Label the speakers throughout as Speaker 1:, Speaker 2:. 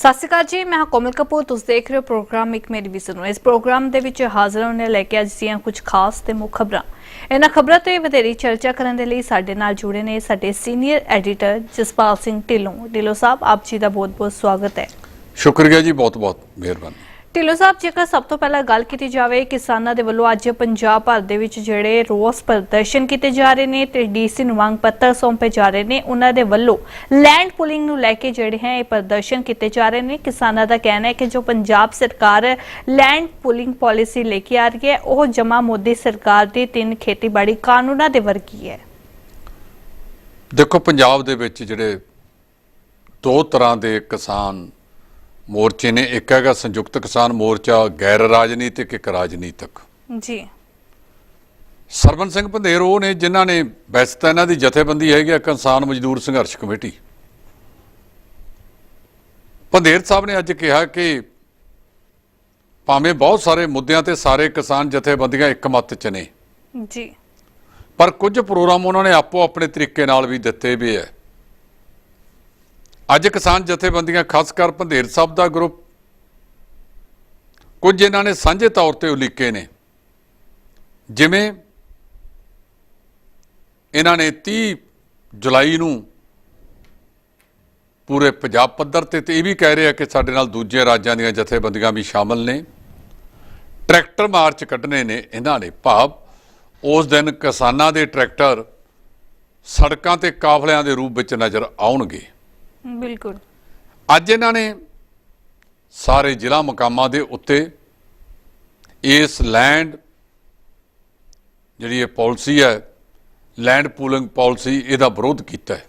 Speaker 1: ਸਤਿ ਸ਼੍ਰੀ ਅਕਾਲ ਜੀ, ਮੈਂ ਕੋਮਲ ਕਪੂਰ, ਤੁਸੀਂ ਦੇਖ ਰਹੇ ਹੋ ਪ੍ਰੋਗਰਾਮ ਇੱਕ ਮੇਰੀ ਵਿਜ਼ਨ ਨੂੰ। ਇਸ ਪ੍ਰੋਗਰਾਮ ਦੇ ਵਿੱਚ ਹਾਜ਼ਰ ਹੋਣ ਲੈ ਕੇ ਅੱਜ ਦੀਆਂ ਕੁਝ ਖਾਸ ਤੇ ਮੁੱਖ ਖਬਰਾਂ। ਇਹਨਾਂ ਖਬਰਾਂ ਤੇ ਵਧੇਰੀ ਚਰਚਾ ਕਰਨ ਦੇ ਲਈ ਸਾਡੇ ਨਾਲ ਜੁੜੇ ਨੇ ਸਾਡੇ ਸੀਨੀਅਰ ਐਡੀਟਰ ਜਸਪਾਲ ਸਿੰਘ ਢਿੱਲੋਂ। ਢਿੱਲੋਂ ਸਾਹਿਬ, ਆਪ ਜੀ ਦਾ ਬਹੁਤ-ਬਹੁਤ ਸਵਾਗਤ ਹੈ।
Speaker 2: ਸ਼ੁਕਰੀਆ ਜੀ ਬਹੁਤ ਬਹੁਤ ਮਿਹਰਬਾਨੀ।
Speaker 1: ਢਿੱਲੋਂ ਸਾਹਿਬ, ਜੇਕਰ ਸਭ ਤੋਂ ਪਹਿਲਾਂ ਗੱਲ ਕੀਤੀ ਜਾਵੇ, ਕਿਸਾਨਾਂ ਦੇ ਵੱਲੋਂ ਅੱਜ ਪੰਜਾਬ ਭਰ ਦੇ ਵਿੱਚ ਜਿਹੜੇ ਰੋਸ ਪ੍ਰਦਰਸ਼ਨ ਕੀਤੇ ਜਾ ਰਹੇ ਨੇ ਤੇ ਡੀਸੀ ਨੂੰ ਮੰਗ ਪੱਤਰ ਸੌਂਪੇ ਜਾ ਰਹੇ ਨੇ, ਉਹਨਾਂ ਦੇ ਵੱਲੋਂ ਲੈਂਡ ਪੁਲਿੰਗ ਨੂੰ ਲੈ ਕੇ ਜਿਹੜੇ ਹੈ ਇਹ ਪ੍ਰਦਰਸ਼ਨ ਕੀਤੇ ਜਾ ਰਹੇ ਨੇ। ਕਿਸਾਨਾਂ ਦਾ ਕਹਿਣਾ ਹੈ ਕਿ ਜੋ ਪੰਜਾਬ ਸਰਕਾਰ ਲੈਂਡ ਪੁਲਿੰਗ ਪਾਲਿਸੀ ਲੈ ਕੇ ਆ ਰਹੀ ਹੈ, ਉਹ ਜਮਾ ਮੋਦੀ ਸਰਕਾਰ ਦੀ ਤਿੰਨ ਖੇਤੀਬਾੜੀ ਕਾਨੂੰਨਾਂ ਦੇ ਵਰਗੀ ਹੈ।
Speaker 2: ਦੇਖੋ, ਪੰਜਾਬ ਦੇ ਵਿੱਚ ਜਿਹੜੇ ਦੋ ਤਰ੍ਹਾਂ ਦੇ ਕਿਸਾਨ ਮੋਰਚੇ ਨੇ ਇੱਕ ਹੈਗਾ ਸੰਯੁਕਤ ਕਿਸਾਨ ਮੋਰਚਾ ਗੈਰ ਰਾਜਨੀਤਿਕ ਇੱਕ ਰਾਜਨੀਤਿਕ।
Speaker 1: ਜੀ।
Speaker 2: ਸਰਵਨ ਸਿੰਘ ਪੰਧੇਰ ਉਹ ਨੇ ਜਿਨ੍ਹਾਂ ਨੇ ਵੈਸੇ ਤਾਂ ਇਹਨਾਂ ਦੀ ਜਥੇਬੰਦੀ ਹੈਗੀ ਆ ਕਿਸਾਨ ਮਜ਼ਦੂਰ ਸੰਘਰਸ਼ ਕਮੇਟੀ। ਪੰਧੇਰ ਸਾਹਿਬ ਨੇ ਅੱਜ ਕਿਹਾ ਕਿ ਭਾਵੇਂ ਬਹੁਤ ਸਾਰੇ ਮੁੱਦਿਆਂ ਤੇ ਸਾਰੇ ਕਿਸਾਨ ਜਥੇਬੰਦੀਆਂ ਇੱਕ ਮੱਤ 'ਚ ਨੇ।
Speaker 1: ਜੀ।
Speaker 2: ਪਰ ਕੁਝ ਪ੍ਰੋਗਰਾਮ ਉਹਨਾਂ ਨੇ ਆਪੋ ਆਪਣੇ ਤਰੀਕੇ ਨਾਲ ਵੀ ਦਿੱਤੇ ਵੀ ਹੈ। ਅੱਜ ਕਿਸਾਨ ਜਥੇਬੰਦੀਆਂ ਖਾਸ ਕਰ ਪੰਧੇਰ ਸਾਹਿਬ ਦਾ ਗਰੁੱਪ, ਕੁਝ ਇਹਨਾਂ ਨੇ ਸਾਂਝੇ ਤੌਰ ਤੇ ਉਲੀਕੇ ਨੇ। ਜਿਵੇਂ ਇਹਨਾਂ ਨੇ 30 ਜੁਲਾਈ ਨੂੰ ਪੂਰੇ ਪੰਜਾਬ ਪੱਧਰ ਤੇ ਤੇ ਇਹ ਵੀ ਕਹਿ ਰਹੇ ਆ ਕਿ ਸਾਡੇ ਨਾਲ ਦੂਜੇ ਰਾਜਾਂ ਦੀਆਂ ਜਥੇਬੰਦੀਆਂ ਵੀ ਸ਼ਾਮਲ ਨੇ। ਟਰੈਕਟਰ ਮਾਰਚ ਕੱਢਣੇ ਨੇ ਇਹਨਾਂ ਨੇ ਭਾਵ। ਉਸ ਦਿਨ ਕਿਸਾਨਾਂ ਦੇ ਟਰੈਕਟਰ ਸੜਕਾਂ ਤੇ ਕਾਫਲਿਆਂ ਦੇ ਰੂਪ ਵਿੱਚ ਨਜ਼ਰ ਆਉਣਗੇ।
Speaker 1: ਬਿਲਕੁਲ।
Speaker 2: ਅੱਜ ਇਹਨਾਂ ਨੇ ਸਾਰੇ ਜ਼ਿਲ੍ਹਾ ਮਕਾਮਾਂ ਦੇ ਉੱਤੇ ਇਸ ਲੈਂਡ ਜਿਹੜੀ ਇਹ ਪਾਲਿਸੀ ਹੈ ਲੈਂਡ ਪੂਲਿੰਗ ਪਾਲਿਸੀ ਇਹਦਾ ਵਿਰੋਧ ਕੀਤਾ ਹੈ।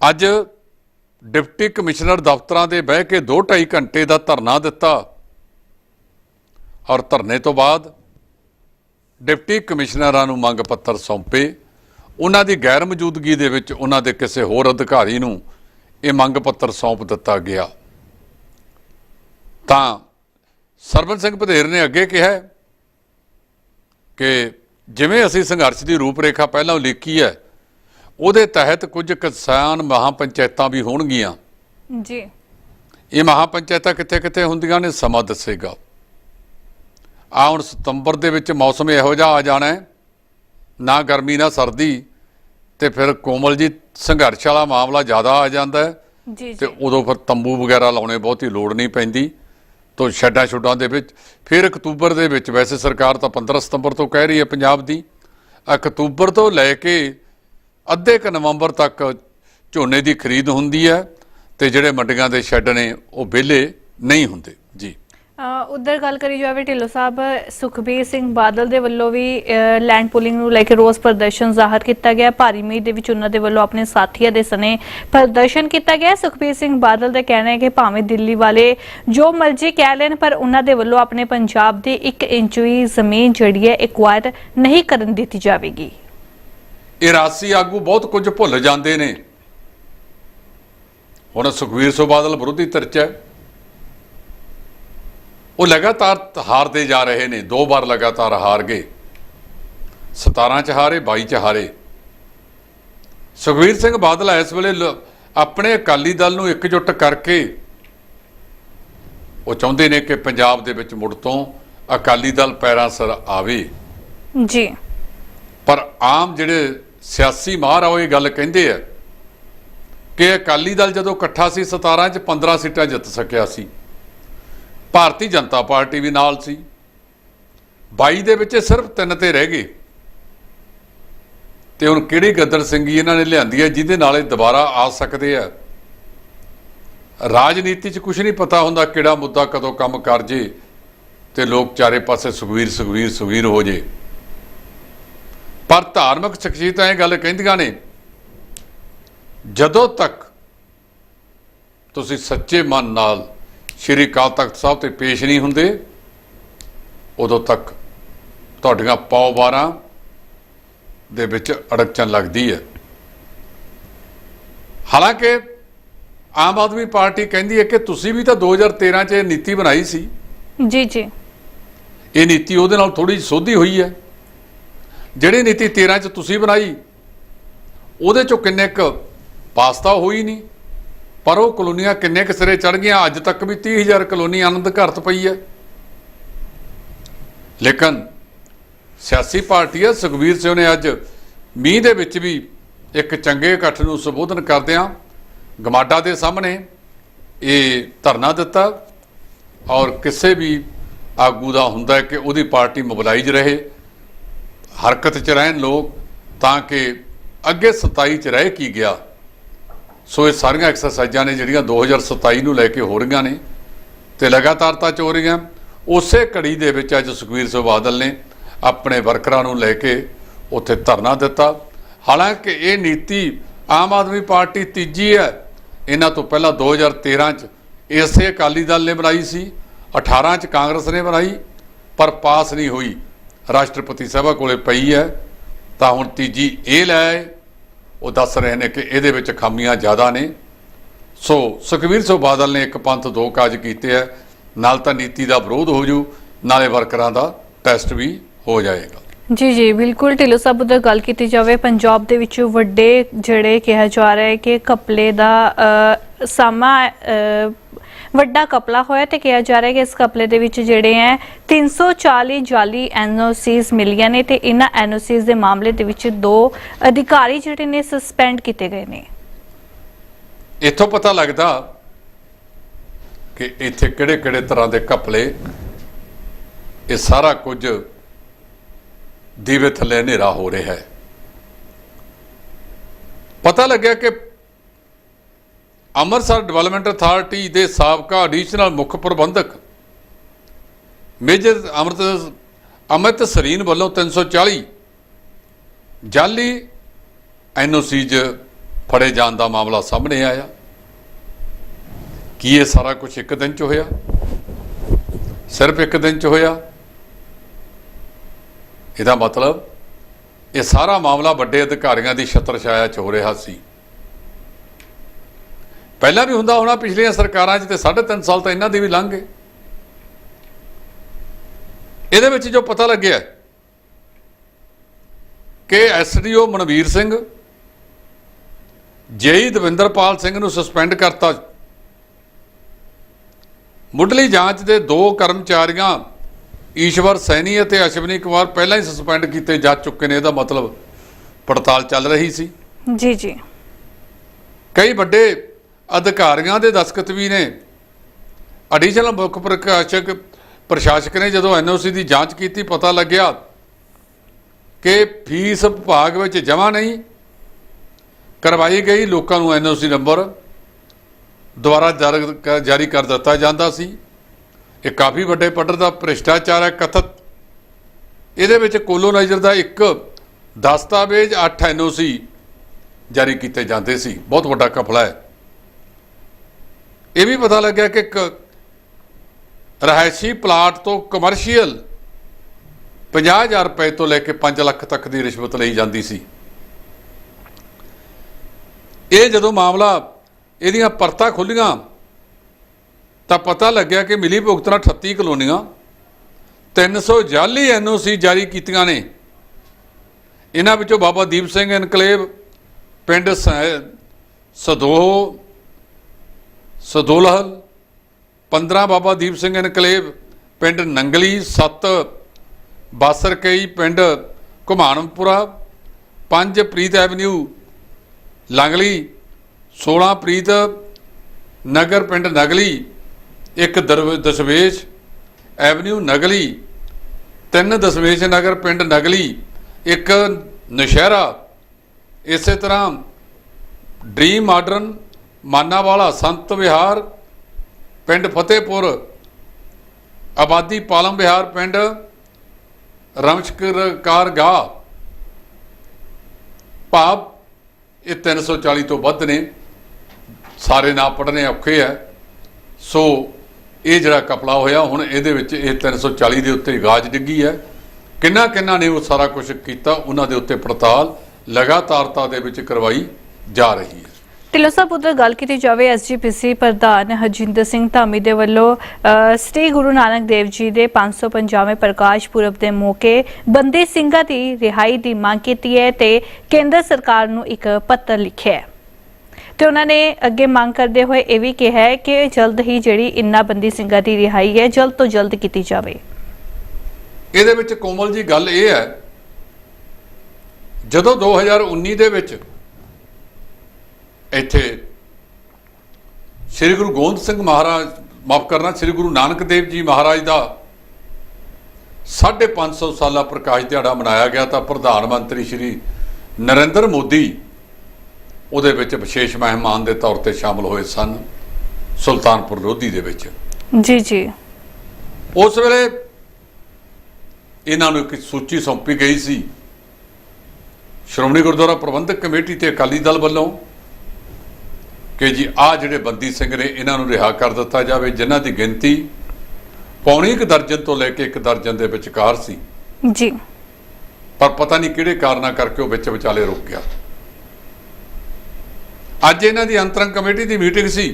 Speaker 2: ਅੱਜ ਡਿਪਟੀ ਕਮਿਸ਼ਨਰ ਦਫ਼ਤਰਾਂ ਦੇ ਬਹਿ ਕੇ 2.5 ਘੰਟੇ ਦਾ ਧਰਨਾ ਦਿੱਤਾ ਔਰ ਧਰਨੇ ਤੋਂ ਬਾਅਦ ਡਿਪਟੀ ਕਮਿਸ਼ਨਰਾਂ ਨੂੰ ਮੰਗ ਪੱਤਰ ਸੌਂਪੇ। ਉਹਨਾਂ ਦੀ ਗੈਰ ਮੌਜੂਦਗੀ ਦੇ ਵਿੱਚ ਉਹਨਾਂ ਦੇ ਕਿਸੇ ਹੋਰ ਅਧਿਕਾਰੀ ਨੂੰ ਇਹ ਮੰਗ ਪੱਤਰ ਸੌਂਪ ਦਿੱਤਾ ਗਿਆ। ਤਾਂ ਸਰਵਨ ਸਿੰਘ ਪਧੇਰ ਨੇ ਅੱਗੇ ਕਿਹਾ ਕਿ ਜਿਵੇਂ ਅਸੀਂ ਸੰਘਰਸ਼ ਦੀ ਰੂਪਰੇਖਾ ਪਹਿਲਾਂ ਉਲੀਕੀ ਹੈ ਉਹਦੇ ਤਹਿਤ ਕੁਝ ਕਿਸਾਨ ਮਹਾਪੰਚਾਇਤਾਂ ਵੀ ਹੋਣਗੀਆਂ।
Speaker 1: ਜੀ।
Speaker 2: ਇਹ ਮਹਾਪੰਚਾਇਤਾਂ ਕਿੱਥੇ-ਕਿੱਥੇ ਹੁੰਦੀਆਂ ਨੇ? ਸਮਾਂ ਦੱਸੇਗਾ। ਆ ਹੁਣ ਸਤੰਬਰ ਦੇ ਵਿੱਚ ਮੌਸਮ ਇਹੋ ਜਿਹਾ ਆ ਜਾਣਾ ਹੈ। ਨਾ ਗਰਮੀ ਨਾ ਸਰਦੀ ਤੇ ਫਿਰ ਕੋਮਲ ਜੀ ਸੰਘਰਸ਼ ਵਾਲਾ ਮਾਮਲਾ ਜ਼ਿਆਦਾ ਆ ਜਾਂਦਾ ਹੈ।
Speaker 1: ਜੀ
Speaker 2: ਤੇ ਉਦੋਂ ਫਿਰ ਤੰਬੂ ਵਗੈਰਾ ਲਾਉਣੇ ਬਹੁਤੀ ਲੋੜ ਨਹੀਂ ਪੈਂਦੀ। ਤੋਂ ਛੱਡਾਂ ਛੁੱਡਾਂ ਦੇ ਵਿੱਚ ਫਿਰ ਅਕਤੂਬਰ ਦੇ ਵਿੱਚ ਵੈਸੇ ਸਰਕਾਰ ਤਾਂ 15 ਸਤੰਬਰ ਤੋਂ ਕਹਿ ਰਹੀ ਹੈ ਪੰਜਾਬ ਦੀ। ਅਕਤੂਬਰ ਤੋਂ ਲੈ ਕੇ ਅੱਧੇ ਕ ਨਵੰਬਰ ਤੱਕ ਝੋਨੇ ਦੀ ਖਰੀਦ ਹੁੰਦੀ ਹੈ ਤੇ ਜਿਹੜੇ ਮੰਡੀਆਂ ਦੇ ਸ਼ੈੱਡ ਨੇ ਉਹ ਵਿਹਲੇ ਨਹੀਂ ਹੁੰਦੇ। ਜੀ।
Speaker 1: ਉਧਰ ਗੱਲ ਕਰੀ ਜਾਵੇ ਢਿੱਲੋਂ ਸਾਹਿਬ, ਸੁਖਬੀਰ ਸਿੰਘ ਬਾਦਲ ਦੇ ਵੱਲੋਂ ਵੀ ਲੈਂਡ ਪੁਲਿੰਗ ਨੂੰ ਲੈ ਕੇ ਰੋਸ ਪ੍ਰਦਰਸ਼ਨ ਜ਼ਾਹਰ ਕੀਤਾ ਗਿਆ। ਭਾਰੀ ਮੀਂਹ ਦੇ ਵਿੱਚ ਉਹਨਾਂ ਦੇ ਵੱਲੋਂ ਆਪਣੇ ਸਾਥੀਆਂ ਦੇ ਸਨੇ ਪ੍ਰਦਰਸ਼ਨ ਕੀਤਾ ਗਿਆ। ਸੁਖਬੀਰ ਸਿੰਘ ਬਾਦਲ ਦਾ ਕਹਿਣਾ ਹੈ ਕਿ ਭਾਵੇਂ ਦਿੱਲੀ ਵਾਲੇ ਜੋ ਮਰਜ਼ੀ ਕਹਿ ਲੈਣ, ਪਰ ਉਹਨਾਂ ਦੇ ਵੱਲੋਂ ਆਪਣੇ ਪੰਜਾਬ ਦੀ 1 ਇੰਚ ਵੀ ਜ਼ਮੀਨ ਜਿਹੜੀ ਹੈ ਐਕਵਾਇਰ ਨਹੀਂ ਕਰਨ ਦਿੱਤੀ ਜਾਵੇਗੀ।
Speaker 2: ਇਹ ਰਾਸੀ ਆਗੂ ਬਹੁਤ ਕੁਝ ਭੁੱਲ ਜਾਂਦੇ ਨੇ। ਹੁਣ ਸੁਖਵੀਰ ਸਿੰਘ ਬਾਦਲ ਵਿਰੋਧੀ ਧਿਰ ਹੈ। ਉਹ ਲਗਾਤਾਰ ਹਾਰਦੇ ਜਾ ਰਹੇ ਨੇ ਦੋ ਵਾਰ ਲਗਾਤਾਰ ਹਾਰ ਗਏ। 17 ਚ ਹਾਰੇ 22 ਚ ਹਾਰੇ। ਸੁਖਵੀਰ ਸਿੰਘ ਬਾਦਲ ਇਸ ਵੇਲੇ ਆਪਣੇ ਅਕਾਲੀ ਦਲ ਨੂੰ ਇਕਜੁੱਟ ਕਰਕੇ ਉਹ ਚਾਹੁੰਦੇ ਨੇ ਕਿ ਪੰਜਾਬ ਦੇ ਵਿੱਚ ਮੁੜ ਤੋਂ ਅਕਾਲੀ ਦਲ ਪੈਰਾਂ ਸਿਰ ਆਵੇ।
Speaker 1: ਜੀ।
Speaker 2: ਪਰ ਆਮ ਜਿਹੜੇ ਸਿਆਸੀ ਮਾਹਰ ਆ ਉਹ ਇਹ ਗੱਲ ਕਹਿੰਦੇ ਆ ਕਿ ਅਕਾਲੀ ਦਲ ਜਦੋਂ ਇਕੱਠਾ ਸੀ 17 ਚ 15 ਸੀਟਾਂ ਜਿੱਤ ਸਕਿਆ ਸੀ। ਭਾਰਤੀ ਜਨਤਾ ਪਾਰਟੀ ਵੀ ਨਾਲ ਸੀ। 22 ਦੇ ਵਿੱਚ ਸਿਰਫ ਤਿੰਨ ਤੇ ਰਹਿ ਗਏ। ਤੇ ਹੁਣ ਕਿਹੜੀ ਗੱਦਰ ਸਿੰਘੀ ਇਹਨਾਂ ਨੇ ਲਿਆਂਦੀ ਹੈ, ਜਿਹਦੇ ਨਾਲ ਇਹ ਦੁਬਾਰਾ ਆ ਸਕਦੇ ਆ? ਰਾਜਨੀਤੀ 'ਚ ਕੁਝ ਨਹੀਂ ਪਤਾ ਹੁੰਦਾ ਕਿਹੜਾ ਮੁੱਦਾ ਕਦੋਂ ਕੰਮ ਕਰ ਜੇ ਤੇ ਲੋਕ ਚਾਰੇ ਪਾਸੇ ਸੁਖਵੀਰ ਸੁਖਵੀਰ ਸੁਖਵੀਰ ਹੋ ਜੇ। ਪਰ ਧਾਰਮਿਕ ਸ਼ਖਸੀਅਤਾਂ ਇਹ ਗੱਲ ਕਹਿੰਦੀਆਂ ਨੇ, ਜਦੋਂ ਤੱਕ ਤੁਸੀਂ ਸੱਚੇ ਮਨ ਨਾਲ ਸ਼੍ਰੀ ਅਕਾਲ ਤਖਤ ਸਾਹਿਬ ਤੇ ਪੇਸ਼ ਨਹੀਂ ਹੁੰਦੇ ਉਦੋਂ ਤੱਕ ਤੁਹਾਡੀਆਂ ਪੌ ਬਾਰਾਂ ਦੇ ਵਿੱਚ ਅੜਕਚਨ ਲੱਗਦੀ ਹੈ। ਹਾਲਾਂਕਿ ਆਮ ਆਦਮੀ ਪਾਰਟੀ ਕਹਿੰਦੀ ਹੈ ਕਿ ਤੁਸੀਂ ਵੀ ਤਾਂ 2013 ਚ ਇਹ ਨੀਤੀ ਬਣਾਈ ਸੀ।
Speaker 1: ਜੀ ਜੀ।
Speaker 2: ਇਹ ਨੀਤੀ ਉਹਦੇ ਨਾਲ ਥੋੜੀ ਸੋਧੀ ਹੋਈ ਹੈ। ਜਿਹੜੀ ਨੀਤੀ 13 ਚ ਤੁਸੀਂ ਬਣਾਈ ਉਹਦੇ ਚੋਂ ਕਿੰਨੇ ਕੁ ਪਾਸਤਾ ਹੋਈ ਨਹੀਂ। ਪਰ ਉਹ ਕਲੋਨੀਆਂ ਕਿੰਨੇ ਕੁ ਸਿਰੇ ਚੜ ਗਈਆਂ? ਅੱਜ ਤੱਕ ਵੀ 30000 ਕਲੋਨੀ ਆਨੰਦ ਘਰਤ ਪਈ ਹੈ। ਲੇਕਿਨ ਸਿਆਸੀ ਪਾਰਟੀ ਹੈ, ਸੁਖਬੀਰ ਸਿੰਘ ਨੇ ਅੱਜ ਮੀਂਹ ਦੇ ਵਿੱਚ ਵੀ ਇੱਕ ਚੰਗੇ ਇਕੱਠ ਨੂੰ ਸੰਬੋਧਨ ਕਰਦਿਆਂ ਗਮਾਡਾ ਦੇ ਸਾਹਮਣੇ ਇਹ ਧਰਨਾ ਦਿੱਤਾ ਔਰ ਕਿਸੇ ਵੀ ਆਗੂ ਦਾ ਹੁੰਦਾ ਕਿ ਉਹਦੀ ਪਾਰਟੀ ਮੋਬਲਾਈਜ਼ ਰਹੇ, ਹਰਕਤ 'ਚ ਰਹਿਣ ਲੋਕ ਤਾਂ ਕਿ ਅੱਗੇ 27 'ਚ ਰਹਿ ਕੀ ਗਿਆ। ਸੋ ਇਹ ਸਾਰੀਆਂ ਐਕਸਰਸਾਈਜ਼ਾਂ ਨੇ ਜਿਹੜੀਆਂ 2027 ਨੂੰ ਲੈ ਕੇ ਹੋ ਰਹੀਆਂ ਨੇ ਤੇ ਲਗਾਤਾਰਤਾ ਚ ਹੋ ਰਹੀਆਂ। ਉਸੇ ਕੜੀ ਦੇ ਵਿੱਚ ਅੱਜ ਸੁਖਵੀਰ ਸਿੰਘ ਬਾਦਲ ਨੇ ਆਪਣੇ ਵਰਕਰਾਂ ਨੂੰ ਲੈ ਕੇ ਉੱਥੇ ਧਰਨਾ ਦਿੱਤਾ। ਹਾਲਾਂਕਿ ਇਹ ਨੀਤੀ ਆਮ ਆਦਮੀ ਪਾਰਟੀ ਤੀਜੀ ਹੈ। ਇਹਨਾਂ ਤੋਂ ਪਹਿਲਾਂ 2013 ਚ ਇਸੇ ਅਕਾਲੀ ਦਲ ਨੇ ਬਣਾਈ ਸੀ 18 ਚ ਕਾਂਗਰਸ ਨੇ ਬਣਾਈ, ਪਰ ਪਾਸ ਨਹੀਂ ਹੋਈ। ਰਾਸ਼ਟਰਪਤੀ ਸਭਾ ਕੋਲੇ ਪਈ ਹੈ, ਤਾਂ ਹੁਣ ਤੀਜੀ ਇਹ ਲੈ ਉਹ ਦੱਸ ਰਹੇ ਨੇ ਕਿ ਇਹਦੇ ਵਿੱਚ ਖਾਮੀਆਂ ਜ਼ਿਆਦਾ ਨੇ। ਸੋ ਸੁਖਵੀਰ ਸਿੰਘ ਬਾਦਲ ਨੇ ਇੱਕ ਪੰਥ ਦੋ ਕਾਜ ਕੀਤੇ ਆ। ਨਾਲ ਤਾਂ ਨੀਤੀ ਦਾ ਵਿਰੋਧ ਹੋ ਜੂ ਨਾਲੇ ਵਰਕਰਾਂ ਦਾ ਟੈਸਟ ਵੀ ਹੋ ਜਾਏਗਾ।
Speaker 1: ਜੀ ਜੀ ਬਿਲਕੁਲ ਢਿੱਲੋਂ ਸਾਹਿਬ ਉਧਰ ਗੱਲ ਕੀਤੀ ਜਾਵੇ ਪੰਜਾਬ ਦੇ ਵਿੱਚ ਵੱਡੇ ਜਿਹੜੇ ਕਿਹਾ ਜਾ ਰਿਹਾ ਹੈ ਕਿ ਕਪਲੇ ਦਾ ਅ, ਵੱਡਾ ਕਪਲਾ ਹੋਇਆ ਤੇ ਕਿਹਾ ਜਾ ਰਿਹਾ ਹੈ ਕਿ ਇਸ ਕਪਲੇ ਦੇ ਵਿੱਚ ਜਿਹੜੇ ਹੈ 340 ਜਾਲੀ ਐਨਓਸੀਜ਼ ਮਿਲੀਆਂ ਨੇ ਤੇ ਇਹਨਾਂ ਐਨਓਸੀਜ਼ ਦੇ ਮਾਮਲੇ ਦੇ ਵਿੱਚ ਦੋ ਅਧਿਕਾਰੀ ਜਿਹੜੇ ਨੇ ਸਸਪੈਂਡ ਕੀਤੇ ਗਏ ਨੇ।
Speaker 2: ਇੱਥੋਂ ਪਤਾ ਲੱਗਦਾ ਕਿ ਇੱਥੇ ਕਿਹੜੇ ਕਿਹੜੇ ਤਰ੍ਹਾਂ ਦੇ ਘਪਲੇ ਇਹ ਸਾਰਾ ਕੁਝ ਦੀਵੇ ਥੱਲੇ ਹਨੇਰਾ ਹੋ ਰਿਹਾ ਹੈ। ਪਤਾ ਲੱਗਿਆ ਕਿ ਅੰਮ੍ਰਿਤਸਰ ਡਿਵੈਲਪਮੈਂਟ ਅਥਾਰਟੀ ਦੇ ਸਾਬਕਾ ਐਡੀਸ਼ਨਲ ਮੁੱਖ ਪ੍ਰਬੰਧਕ ਮੇਜਰ ਅਮਰਤ ਅਮਿਤ ਸਰੀਨ ਵੱਲੋਂ 340 ਜਾਲੀ 'ਚ ਫੜੇ ਜਾਣ ਦਾ ਮਾਮਲਾ ਸਾਹਮਣੇ ਆਇਆ। ਕੀ ਇਹ ਸਾਰਾ ਕੁਝ ਇੱਕ ਦਿਨ ਚ ਹੋਇਆ? ਸਿਰਫ ਇੱਕ ਦਿਨ ਚ ਹੋਇਆ? ਇਹਦਾ ਮਤਲਬ ਇਹ ਸਾਰਾ ਮਾਮਲਾ ਵੱਡੇ ਅਧਿਕਾਰੀਆਂ ਦੀ ਛਤਰ ਛਾਇਆ ਚ ਹੋ ਰਿਹਾ ਸੀ। ਪਹਿਲਾਂ ਵੀ ਹੁੰਦਾ ਹੋਣਾ ਪਿਛਲੀਆਂ ਸਰਕਾਰਾਂ 'ਚ ਤੇ 3.5 ਸਾਲ ਤਾਂ ਇਹਨਾਂ ਦੇ ਵੀ ਲੰਘ ਗਏ। ਇਹਦੇ ਵਿੱਚ ਜੋ ਪਤਾ ਲੱਗਿਆ ਕਿ ਐਸਡੀਓ ਮਨਵੀਰ ਸਿੰਘ ਜੇਈ ਦਵਿੰਦਰਪਾਲ ਸਿੰਘ ਨੂੰ ਸਸਪੈਂਡ ਕਰਤਾ। ਮੁੱਢਲੀ ਜਾਂਚ ਦੇ ਦੋ ਕਰਮਚਾਰੀਆਂ ਈਸ਼ਵਰ ਸੈਣੀ ਅਤੇ ਅਸ਼ਵਨੀ ਕੁਮਾਰ ਪਹਿਲਾਂ ਹੀ ਸਸਪੈਂਡ ਕੀਤੇ ਜਾ ਚੁੱਕੇ ਨੇ ਇਹਦਾ ਮਤਲਬ ਪੜਤਾਲ ਚੱਲ ਰਹੀ ਸੀ।
Speaker 1: ਜੀ ਜੀ।
Speaker 2: ਕਈ ਵੱਡੇ ਅਧਿਕਾਰੀਆਂ ਦੇ ਦਸਖਤ ਵੀ ਨੇ। ਐਡੀਸ਼ਨਲ ਮੁੱਖ ਪ੍ਰਕਾਸ਼ਕ ਪ੍ਰਸ਼ਾਸਕ ਨੇ ਜਦੋਂ ਐਨਓਸੀ ਦੀ ਜਾਂਚ ਕੀਤੀ, ਪਤਾ ਲੱਗਿਆ ਕਿ ਫੀਸ ਵਿਭਾਗ ਵਿੱਚ ਜਮ੍ਹਾਂ ਨਹੀਂ ਕਰਵਾਈ ਗਈ। ਲੋਕਾਂ ਨੂੰ ਐਨਓਸੀ ਨੰਬਰ ਦੁਆਰਾ ਜਾਰੀ ਕਰ- ਜਾਰੀ ਕਰ ਦਿੱਤਾ ਜਾਂਦਾ ਸੀ। ਇਹ ਕਾਫੀ ਵੱਡੇ ਪੱਧਰ ਦਾ ਭ੍ਰਿਸ਼ਟਾਚਾਰ ਹੈ, ਕਥਿਤ। ਇਹਦੇ ਵਿੱਚ ਕੋਲੋਨਾਈਜ਼ਰ ਦਾ ਇੱਕ ਦਸਤਾਵੇਜ਼ 8 ਐਨਓਸੀ ਜਾਰੀ ਕੀਤੇ ਜਾਂਦੇ ਸੀ। ਬਹੁਤ ਵੱਡਾ ਕਫਲਾ ਹੈ। ਇਹ ਵੀ ਪਤਾ ਲੱਗਿਆ ਕਿ ਇੱਕ ਰਹਾਇਸ਼ੀ ਪਲਾਟ ਤੋਂ ਕਮਰਸ਼ੀਅਲ 50000 ਰੁਪਏ ਤੋਂ ਲੈ ਕੇ 5 ਲੱਖ ਤੱਕ ਦੀ ਰਿਸ਼ਵਤ ਲਈ ਜਾਂਦੀ ਸੀ। ਇਹ ਜਦੋਂ ਮਾਮਲਾ ਇਹਦੀਆਂ ਪਰਤਾਂ ਖੁੱਲੀਆਂ, ਤਾਂ ਪਤਾ ਲੱਗਿਆ ਕਿ ਮਿਲੀ ਭੁਗਤਣਾ 38 ਕਲੋਨੀਆਂ 300 ਜਾਲੀ ਐਨਓਸੀ ਜਾਰੀ ਕੀਤੀਆਂ ਨੇ। ਇਹਨਾਂ ਵਿੱਚੋਂ ਬਾਬਾ ਦੀਪ ਸਿੰਘ ਇਨਕਲੇਵ, ਪਿੰਡ ਸ- ਸਦੋਹ ਸਦੋਲਹਲ 15 ਬਾਬਾ ਦੀਪ ਸਿੰਘ ਇਨਕਲੇਵ, ਪਿੰਡ ਨੰਗਲੀ 7 ਬਾਸਰਕਈ ਪਿੰਡ ਘੁਮਾਣਪੁਰਾ 5 ਪ੍ਰੀਤ ਐਵਨਿਊ ਲੰਗਲੀ 16 ਪ੍ਰੀਤ ਨਗਰ ਪਿੰਡ ਨਗਲੀ, ਇੱਕ ਦਰਵ- ਦਸਵੇਸ਼ ਐਵਨਿਊ ਨਗਲੀ, ਤਿੰਨ ਦਸਵੇਸ਼ ਨਗਰ ਪਿੰਡ ਨਗਲੀ, ਇੱਕ ਨਸ਼ਹਿਰਾ। ਇਸੇ ਤਰ੍ਹਾਂ ਡ੍ਰੀਮ ਮਾਡਰਨ ਮਾਨਾਵਾਲਾ ਸੰਤ ਵਿਹਾਰ ਪਿੰਡ ਫਤਿਹਪੁਰ, ਆਬਾਦੀ ਪਾਲਮ ਵਿਹਾਰ ਪਿੰਡ ਰਮਸ਼ਕਰ ਭਾਵ ਇਹ 340 ਤੋਂ ਵੱਧ ਨੇ। ਸਾਰੇ ਨਾ ਪੜਨੇ ਔਖੇ ਆ ਸੋ ਇਹ ਜਿਹੜਾ ਕਪਲਾ ਹੋਇਆ, ਹੁਣ ਇਹਦੇ ਵਿੱਚ ਇਹ 340 ਦੇ ਉੱਤੇ ਗਾਜ ਡਿੱਗੀ ਹੈ ਕਿੰਨਾ ਕਿੰਨਾ ਨੇ ਉਹ ਸਾਰਾ ਕੁਝ ਕੀਤਾ, ਉਹਨਾਂ ਦੇ ਉੱਤੇ ਪੜਤਾਲ ਲਗਾਤਾਰਤਾ ਦੇ ਵਿੱਚ ਕਰਵਾਈ ਜਾ ਰਹੀ ਹੈ
Speaker 1: ਢਿੱਲੋਂ ਸਾਹਿਬ ਗੱਲ ਕੀਤੀ ਜਾਵੇ ਐਸਜੀਪੀਸੀ ਪ੍ਰਧਾਨ ਹਰਜਿੰਦਰ ਸਿੰਘ ਧਾਮੀ ਦੇ ਵੱਲੋਂ ਸ੍ਰੀ ਗੁਰੂ ਨਾਨਕ ਦੇਵ ਜੀ ਦੇ 550ਵੇਂ ਪ੍ਰਕਾਸ਼ ਪੁਰਬ ਦੇ ਮੌਕੇ ਬੰਦੀ ਸਿੰਘਾਂ ਦੀ ਰਿਹਾਈ ਦੀ ਮੰਗ ਕੀਤੀ ਹੈ ਤੇ ਕੇਂਦਰ ਸਰਕਾਰ ਨੂੰ ਇੱਕ ਪੱਤਰ ਲਿਖਿਆ ਹੈ। ਤੇ ਉਹਨਾਂ ਨੇ ਅੱਗੇ ਮੰਗ ਕਰਦੇ ਹੋਏ ਇਹ ਵੀ ਕਿਹਾ ਹੈ ਕਿ ਜਲਦ ਹੀ ਜਿਹੜੀ ਇਨ੍ਹਾਂ ਬੰਦੀ ਸਿੰਘਾਂ ਦੀ ਰਿਹਾਈ ਹੈ, ਜਲਦ ਤੋਂ ਜਲਦ ਕੀਤੀ ਜਾਵੇ।
Speaker 2: ਇਹਦੇ ਵਿੱਚ ਕੋਮਲ ਜੀ ਗੱਲ ਇਹ ਹੈ, ਜਦੋਂ 2019 ਦੇ ਵਿੱਚ ਇੱਥੇ ਸ੍ਰੀ ਗੁਰੂ ਗੋਬਿੰਦ ਸਿੰਘ ਮਹਾਰਾਜ ਮਾਫ ਕਰਨਾ ਸ੍ਰੀ ਗੁਰੂ ਨਾਨਕ ਦੇਵ ਜੀ ਮਹਾਰਾਜ ਦਾ 550 ਸਾਲਾ ਪ੍ਰਕਾਸ਼ ਦਿਹਾੜਾ ਮਨਾਇਆ ਗਿਆ ਤਾਂ ਪ੍ਰਧਾਨ ਮੰਤਰੀ ਸ੍ਰੀ ਨਰਿੰਦਰ ਮੋਦੀ ਉਹਦੇ ਵਿੱਚ ਵਿਸ਼ੇਸ਼ ਮਹਿਮਾਨ ਦੇ ਤੌਰ ਤੇ ਸ਼ਾਮਲ ਹੋਏ ਸਨ ਸੁਲਤਾਨਪੁਰ ਲੋਧੀ ਦੇ ਵਿੱਚ।
Speaker 1: ਜੀ ਜੀ।
Speaker 2: ਉਸ ਵੇਲੇ ਇਹਨਾਂ ਨੂੰ ਇੱਕ ਸੂਚੀ ਸੌਂਪੀ ਗਈ ਸੀ ਸ਼੍ਰੋਮਣੀ ਗੁਰਦੁਆਰਾ ਪ੍ਰਬੰਧਕ ਕਮੇਟੀ ਤੇ ਅਕਾਲੀ ਦਲ ਵੱਲੋਂ। ਕਿ ਜੀ ਆ ਜਿਹੜੇ ਬੰਦੀ ਸਿੰਘ ਨੇ ਇਹਨਾਂ ਨੂੰ ਰਿਹਾ ਕਰ ਦਿੱਤਾ ਜਾਵੇ ਜਿਨ੍ਹਾਂ ਦੀ ਗਿਣਤੀ ਪੌਣੀ ਇੱਕ ਦਰਜਨ ਤੋਂ ਲੈ ਕੇ ਇੱਕ ਦਰਜਨ ਦੇ ਵਿਚਕਾਰ ਸੀ।
Speaker 1: ਜੀ।
Speaker 2: ਪਰ ਪਤਾ ਨਹੀਂ ਕਿਹੜੇ ਕਾਰਨਾਂ ਕਰਕੇ ਉਹ ਵਿੱਚ ਵਿਚਾਲੇ ਰੁਕ ਗਿਆ। ਅੱਜ ਇਹਨਾਂ ਦੀ ਅੰਤਰੰਗ ਕਮੇਟੀ ਦੀ ਮੀਟਿੰਗ ਸੀ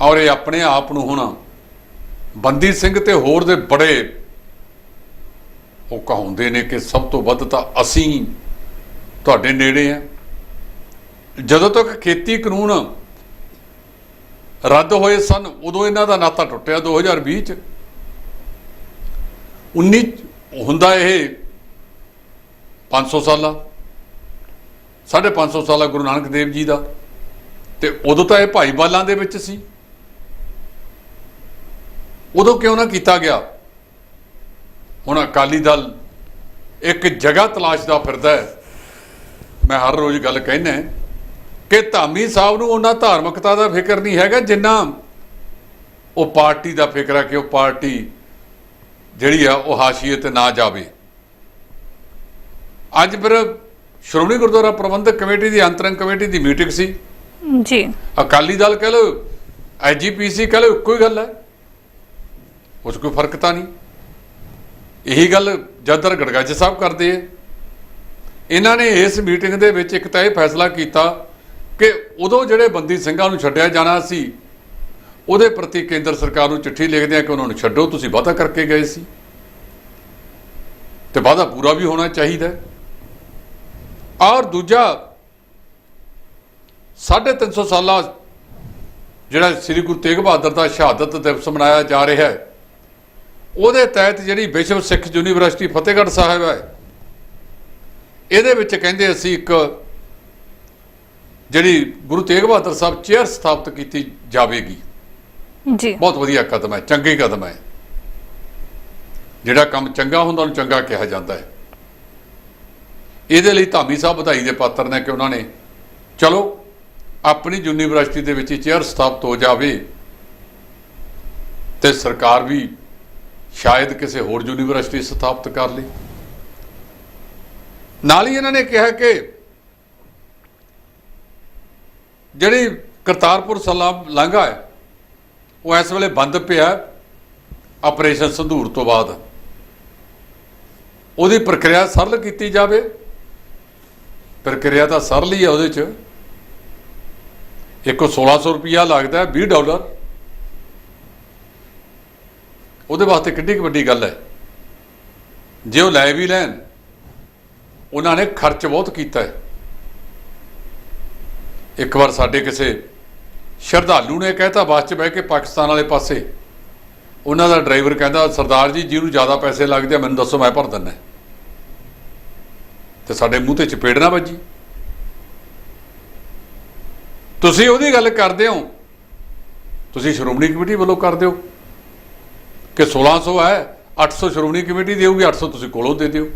Speaker 2: ਔਰ ਇਹ ਆਪਣੇ ਆਪ ਨੂੰ ਹੁਣ ਬੰਦੀ ਸਿੰਘ ਤੇ ਹੋਰ ਦੇ ਬੜੇ ਉਹ ਕਹਾਉਂਦੇ ਨੇ ਕਿ ਸਭ ਤੋਂ ਵੱਧ ਤਾਂ ਅਸੀਂ ਤੁਹਾਡੇ ਨੇੜੇ ਆ। ਜਦੋਂ ਤੱਕ ਖੇਤੀ ਕਾਨੂੰਨ ਰੱਦ ਹੋਏ ਸਨ, ਉਦੋਂ ਇਹਨਾਂ ਦਾ ਨਾਤਾ ਟੁੱਟਿਆ 2020 ਚ। 19 ਹੁੰਦਾ ਇਹ 500 ਸਾਲਾ 550 ਸਾਲਾ ਗੁਰੂ ਨਾਨਕ ਦੇਵ ਜੀ ਦਾ। ਤੇ ਉਦੋਂ ਤਾਂ ਇਹ ਭਾਈ ਬਾਲਾਂ ਦੇ ਵਿੱਚ ਸੀ। ਉਦੋਂ ਕਿਉਂ ਨਾ ਕੀਤਾ ਗਿਆ? ਹੁਣ ਅਕਾਲੀ ਦਲ ਇੱਕ ਜਗ੍ਹਾ ਤਲਾਸ਼ ਦਾ ਫਿਰਦਾ ਹੈ। ਮੈਂ ਹਰ ਰੋਜ਼ ਗੱਲ ਕਹਿੰਦਾ ਕਿ ਧਾਮੀ ਸਾਹਿਬ ਨੂੰ ਉਹਨਾਂ ਧਾਰਮਿਕਤਾ ਦਾ ਫਿਕਰ ਨਹੀਂ ਹੈਗਾ ਜਿੰਨਾ ਉਹ ਪਾਰਟੀ ਦਾ ਫਿਕਰ ਹੈ ਕਿ ਉਹ ਪਾਰਟੀ ਜਿਹੜੀ ਆ ਉਹ ਹਾਸ਼ੀਏ ਤੇ ਨਾ ਜਾਵੇ। ਅੱਜ ਫਿਰ ਸ਼੍ਰੋਮਣੀ ਗੁਰਦੁਆਰਾ ਪ੍ਰਬੰਧਕ ਕਮੇਟੀ ਦੀ ਅੰਤਰੰਗ ਕਮੇਟੀ ਦੀ ਮੀਟਿੰਗ ਸੀ।
Speaker 1: ਜੀ।
Speaker 2: ਅਕਾਲੀ ਦਲ ਕਹ ਲਓ ਐਜੀਪੀਸੀ ਕਹ ਇੱਕੋ ਹੀ ਗੱਲ ਹੈ ਉਸ ਕੋਈ ਫ਼ਰਕ ਤਾਂ ਨਹੀਂ। ਇਹੀ ਗੱਲ ਜਦਰ ਗੜਗੱਜ ਸਾਹਿਬ ਕਰਦੇ ਆ। ਇਹਨਾਂ ਨੇ ਇਸ ਮੀਟਿੰਗ ਦੇ ਵਿੱਚ ਇੱਕ ਤਾਂ ਇਹ ਫੈਸਲਾ ਕੀਤਾ ਕਿ ਉਦੋਂ ਜਿਹੜੇ ਬੰਦੀ ਸਿੰਘਾਂ ਨੂੰ ਛੱਡਿਆ ਜਾਣਾ ਸੀ, ਉਹਦੇ ਪ੍ਰਤੀ ਕੇਂਦਰ ਸਰਕਾਰ ਨੂੰ ਚਿੱਠੀ ਲਿਖਦੇ ਆ ਕਿ ਉਹਨਾਂ ਨੂੰ ਛੱਡੋ, ਤੁਸੀਂ ਵਾਅਦਾ ਕਰਕੇ ਗਏ ਸੀ। ਤੇ ਵਾਅਦਾ ਪੂਰਾ ਵੀ ਹੋਣਾ ਚਾਹੀਦਾ ਔਰ ਦੂਜਾ 350 ਸਾਲਾ ਜਿਹੜਾ ਸ੍ਰੀ ਗੁਰੂ ਤੇਗ ਬਹਾਦਰ ਦਾ ਸ਼ਹਾਦਤ ਦਿਵਸ ਮਨਾਇਆ ਜਾ ਰਿਹਾ ਹੈ, ਉਹਦੇ ਤਹਿਤ ਜਿਹੜੀ ਵਿਸ਼ਵ ਸਿੱਖ ਯੂਨੀਵਰਸਿਟੀ ਫਤਿਹਗੜ੍ਹ ਸਾਹਿਬ ਹੈ, ਇਹਦੇ ਵਿੱਚ ਕਹਿੰਦੇ ਅਸੀਂ ਇੱਕ ਜਿਹੜੀ ਗੁਰੂ ਤੇਗ ਬਹਾਦਰ ਸਾਹਿਬ ਚੇਅਰ ਸਥਾਪਿਤ ਕੀਤੀ ਜਾਵੇਗੀ।
Speaker 1: ਜੀ।
Speaker 2: ਬਹੁਤ ਵਧੀਆ ਕਦਮ ਹੈ ਚੰਗੀ ਕਦਮ ਹੈ। ਜਿਹੜਾ ਕੰਮ ਚੰਗਾ ਹੁੰਦਾ ਉਹਨੂੰ ਚੰਗਾ ਕਿਹਾ ਜਾਂਦਾ ਹੈ। ਇਹਦੇ ਲਈ ਧਾਮੀ ਸਾਹਿਬ ਵਧਾਈ ਦੇ ਪਾਤਰ ਨੇ ਕਿ ਉਹਨਾਂ ਨੇ ਚਲੋ ਆਪਣੀ ਯੂਨੀਵਰਸਿਟੀ ਦੇ ਵਿੱਚ ਚੇਅਰ ਸਥਾਪਿਤ ਹੋ ਜਾਵੇ ਤੇ ਸਰਕਾਰ ਵੀ ਸ਼ਾਇਦ ਕਿਸੇ ਹੋਰ ਯੂਨੀਵਰਸਿਟੀ ਸਥਾਪਿਤ ਕਰ ਲੇ। ਨਾਲ ਹੀ ਇਹਨਾਂ ਨੇ ਕਿਹਾ ਕਿ ਜਿਹੜੀ ਕਰਤਾਰਪੁਰ ਸਲਾਮ ਲਾਂਘਾ ਹੈ, ਉਹ ਇਸ ਵੇਲੇ ਬੰਦ ਪਿਆ ਆਪਰੇਸ਼ਨ ਸੰਧੂਰ ਤੋਂ ਬਾਅਦ। ਉਹਦੀ ਪ੍ਰਕਿਰਿਆ ਸਰਲ ਕੀਤੀ ਜਾਵੇ। ਪ੍ਰਕਿਰਿਆ ਤਾਂ ਸਰਲ ਹੀ ਹੈ ਉਹਦੇ ਚ। ਇੱਕੋ 1600 ਰੁਪਿਆ ਲੱਗਦਾ ਹੈ 20 ਡਾਲਰ। ਉਹਦੇ ਵਾਸਤੇ ਕਿੰਨੀ ਕੁ ਵੱਡੀ ਗੱਲ ਹੈ। ਜੇ ਉਹ ਲੈ ਵੀ ਲੈਣ, ਉਹਨਾਂ ਨੇ ਖਰਚ ਬਹੁਤ ਕੀਤਾ ਹੈ। ਇੱਕ ਵਾਰ ਸਾਡੇ ਕਿਸੇ ਸ਼ਰਧਾਲੂ ਨੇ ਕਹਿਤਾ ਬੱਸ 'ਚ ਬਹਿ ਕੇ ਪਾਕਿਸਤਾਨ ਵਾਲੇ ਪਾਸੇ। ਉਹਨਾਂ ਦਾ ਡਰਾਈਵਰ ਕਹਿੰਦਾ, ਸਰਦਾਰ ਜੀ ਜਿਹਨੂੰ ਜ਼ਿਆਦਾ ਪੈਸੇ ਲੱਗਦੇ ਆ, ਮੈਨੂੰ ਦੱਸੋ, ਮੈਂ ਭਰ ਦਿੰਦਾ ਤੇ ਸਾਡੇ ਮੂੰਹ ਤੇ ਚਪੇੜ ਨਾ ਵੱਜੀ। ਤੁਸੀਂ ਉਹਦੀ ਗੱਲ ਕਰਦੇ ਹੋ। ਤੁਸੀਂ ਸ਼੍ਰੋਮਣੀ ਕਮੇਟੀ ਵੱਲੋਂ ਕਰਦੇ ਹੋ ਕਿ 1600 ਹੈ 800 ਸ਼੍ਰੋਮਣੀ ਕਮੇਟੀ ਦੇਊਗੀ 800 ਤੁਸੀਂ ਕੋਲੋਂ ਦੇ ਦਿਓ।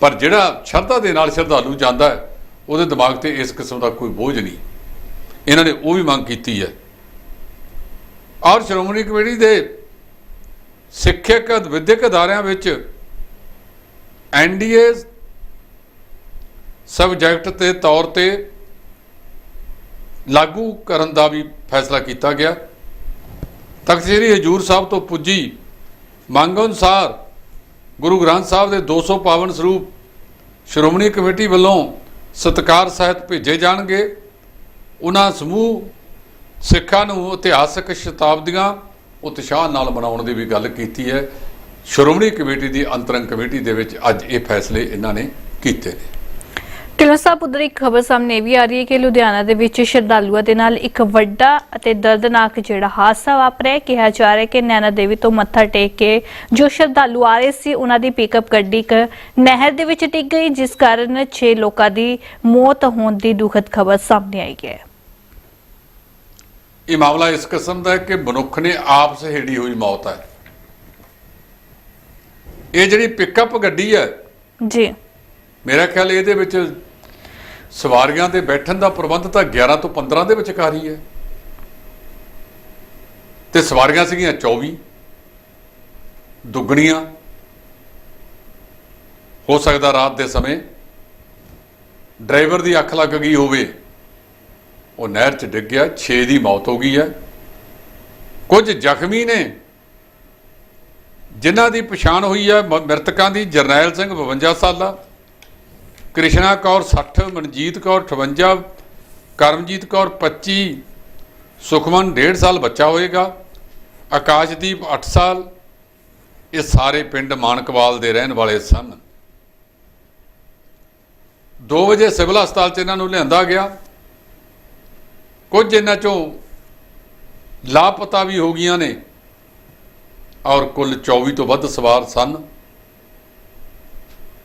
Speaker 2: ਪਰ ਜਿਹੜਾ ਸ਼ਰਧਾ ਦੇ ਨਾਲ ਸ਼ਰਧਾਲੂ ਜਾਂਦਾ ਹੈ ਉਹਦੇ ਦਿਮਾਗ ਤੇ ਇਸ ਕਿਸਮ ਦਾ ਕੋਈ ਬੋਝ ਨਹੀਂ। ਇਹਨਾਂ ਨੇ ਉਹ ਵੀ ਮੰਗ ਕੀਤੀ ਹੈ। ਔਰ ਸ਼੍ਰੋਮਣੀ ਕਮੇਟੀ ਦੇ ਸਿੱਖਿਅਕ ਵਿਦਿਅਕ ਅਦਾਰਿਆਂ ਵਿੱਚ ਐਨਡੀਏ ਸਬਜੈਕਟ ਤੇ ਤੌਰ ਤੇ ਲਾਗੂ ਕਰਨ ਦਾ ਵੀ ਫੈਸਲਾ ਕੀਤਾ ਗਿਆ। ਤਖਤ ਸ੍ਰੀ ਹਜੂਰ ਸਾਹਿਬ ਤੋਂ ਪੁੱਜੀ ਮੰਗ ਅਨੁਸਾਰ ਗੁਰੂ ਗ੍ਰੰਥ ਸਾਹਿਬ ਦੇ 200 ਪਾਵਨ ਸਰੂਪ ਸ਼੍ਰੋਮਣੀ ਕਮੇਟੀ ਵੱਲੋਂ ਸਤਕਾਰ ਸਾਹਿਤ ਭੇਜੇ ਜਾਣਗੇ। ਉਹਨਾਂ ਸਮੂਹ ਸਿੱਖਾਂ ਨੂੰ ਇਤਿਹਾਸਕ ਸ਼ਤਾਬਦੀਆਂ ਉਤਸ਼ਾਹ ਨਾਲ ਮਨਾਉਣ ਦੀ ਵੀ ਗੱਲ ਕੀਤੀ ਹੈ। ਸ਼੍ਰੋਮਣੀ ਕਮੇਟੀ ਦੀ ਅੰਤਰੰਗ ਕਮੇਟੀ ਦੇ ਵਿੱਚ ਅੱਜ ਇਹ ਫੈਸਲੇ ਇਹਨਾਂ ਨੇ ਕੀਤੇ ਨੇ।
Speaker 1: ਸਾਹਿਬ ਉਧਰ ਇੱਕ ਖਬਰ ਸਾਹਮਣੇ ਵੀ ਆ ਰਹੀ ਹੈ ਕਿ ਲੁਧਿਆਣਾ ਦੇ ਵਿੱਚ ਸ਼ਰਧਾਲੂਆਂ ਦੇ ਨਾਲ ਇੱਕ ਵੱਡਾ ਅਤੇ ਦਰਦਨਾਕ ਜਿਹੜਾ ਹਾਦਸਾ ਵਾਪਰਿਆ। ਕਿਹਾ ਜਾ ਰਿਹਾ ਹੈ ਕਿ ਨੈਣਾ ਦੇਵੀ ਤੋਂ ਮੱਥਾ ਟੇਕ ਕੇ ਜੋ ਸ਼ਰਧਾਲੂ ਆ ਰਹੇ ਸੀ ਉਹਨਾਂ ਦੀ ਪਿਕਅਪ ਗੱਡੀ ਇੱਕ ਨਹਿਰ ਦੇ ਵਿੱਚ ਡਿੱਗ ਗਈ ਜਿਸ ਕਾਰਨ 6 ਲੋਕਾਂ ਦੀ ਮੌਤ ਹੋਣ ਦੀ ਦੁਖਦ ਖਬਰ ਸਾਹਮਣੇ ਆਈ ਹੈ।
Speaker 2: ਇਹ ਮਾਮਲਾ ਇਸ ਕਿਸਮ ਦਾ ਹੈ ਕਿ ਮਨੁੱਖ ਨੇ ਆਪ ਸਹੇੜੀ ਹੋਈ ਮੌਤ ਹੈ ਇਹ ਜਿਹੜੀ ਪਿਕਅਪ ਗੱਡੀ ਹੈ
Speaker 1: ਜੀ।
Speaker 2: ਮੇਰਾ ਖਿਆਲ ਇਹਦੇ ਵਿੱਚ ਸਵਾਰੀਆਂ ਦੇ ਬੈਠਣ ਦਾ ਪ੍ਰਬੰਧ ਤਾਂ 11 ਤੋਂ 15 ਦੇ ਵਿਚਕਾਰ ਹੀ ਹੈ। ਤੇ ਸਵਾਰੀਆਂ ਸੀਗੀਆਂ 24 ਦੁੱਗਣੀਆਂ। ਹੋ ਸਕਦਾ ਰਾਤ ਦੇ ਸਮੇਂ ਡਰਾਈਵਰ ਦੀ ਅੱਖ ਲੱਗ ਗਈ ਹੋਵੇ। ਉਹ ਨਹਿਰ 'ਚ ਡਿੱਗ ਗਿਆ 6 ਦੀ ਮੌਤ ਹੋ ਗਈ ਹੈ। ਕੁਝ ਜ਼ਖਮੀ ਨੇ, ਜਿਨ੍ਹਾਂ ਦੀ ਪਛਾਣ ਹੋਈ ਹੈ ਮ- ਮ੍ਰਿਤਕਾਂ ਦੀ ਜਰਨੈਲ ਸਿੰਘ 52 ਸਾਲਾ। ਕ੍ਰਿਸ਼ਨਾ ਕੌਰ 60 ਮਨਜੀਤ ਕੌਰ 58 ਕਰਮਜੀਤ ਕੌਰ 25 ਸੁਖਮਨ 1.5 ਸਾਲ ਬੱਚਾ ਹੋਏਗਾ, ਆਕਾਸ਼ਦੀਪ 8 ਸਾਲ, ਇਹ ਸਾਰੇ ਪਿੰਡ ਮਾਨਕਵਾਲ ਦੇ ਰਹਿਣ ਵਾਲੇ ਸਨ। 2 ਵਜੇ ਸਿਵਲ ਹਸਪਤਾਲ 'ਚ ਇਹਨਾਂ ਨੂੰ ਲਿਆਂਦਾ ਗਿਆ। ਕੁਝ ਇਹਨਾਂ ਚੋਂ ਲਾਪਤਾ ਵੀ ਹੋ ਗਈਆਂ ਨੇ ਔਰ ਕੁੱਲ 24 ਤੋਂ ਵੱਧ ਸਵਾਰ ਸਨ।